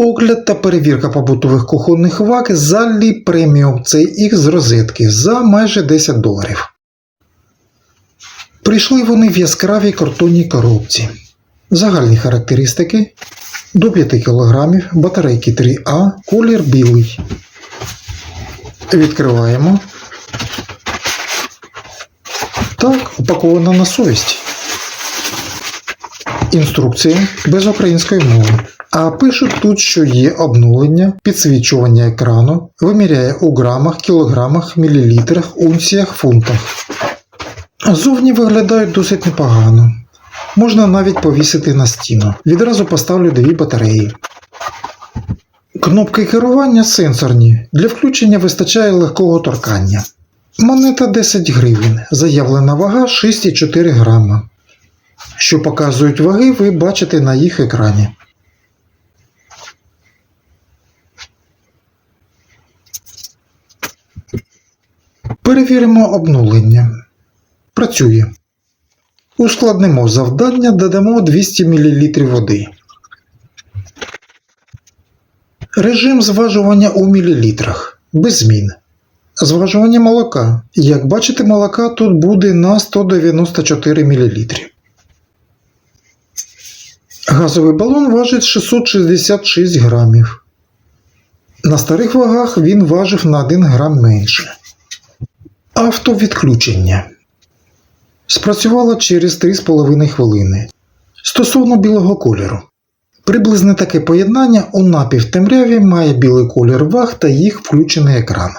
Огляд та перевірка побутових кухонних ваг Заллі преміум CX з розетки за майже 10 доларів. Прийшли вони в яскравій картонній коробці. Загальні характеристики до 5 кг, батарейки 3А, колір білий. Відкриваємо. Так, упаковано на совість. Інструкція без української мови. А пишуть тут, що є обнулення, підсвічування екрану, виміряє у грамах, кілограмах, мілілітрах, унціях, фунтах. Зовні виглядають досить непогано. Можна навіть повісити на стіну. Відразу поставлю дві батареї. Кнопки керування сенсорні. Для включення вистачає легкого торкання. Монета 10 гривень. Заявлена вага 6,4 грама. Що показують ваги, ви бачите на їх екрані. Перевіримо обнулення. Працює. Ускладнимо завдання, додамо 200 мл води. Режим зважування у мілілітрах. Без змін. Зважування молока. Як бачите, молока тут буде на 194 мл. Газовий балон важить 666 грамів. На старих вагах він важив на 1 грам менше. Автовідключення. Спрацювало через 3,5 хвилини. Стосовно білого кольору. Приблизне таке поєднання у напівтемряві має білий колір ваг та їх включений екран.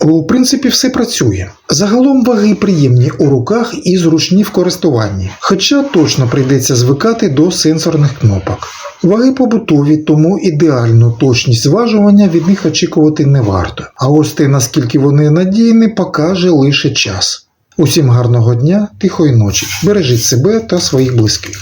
У принципі, все працює. Загалом ваги приємні у руках і зручні в користуванні, хоча точно прийдеться звикати до сенсорних кнопок. Ваги побутові, тому ідеальну точність зважування від них очікувати не варто. А ось те, наскільки вони надійні, покаже лише час. Усім гарного дня, тихої ночі. Бережіть себе та своїх близьких.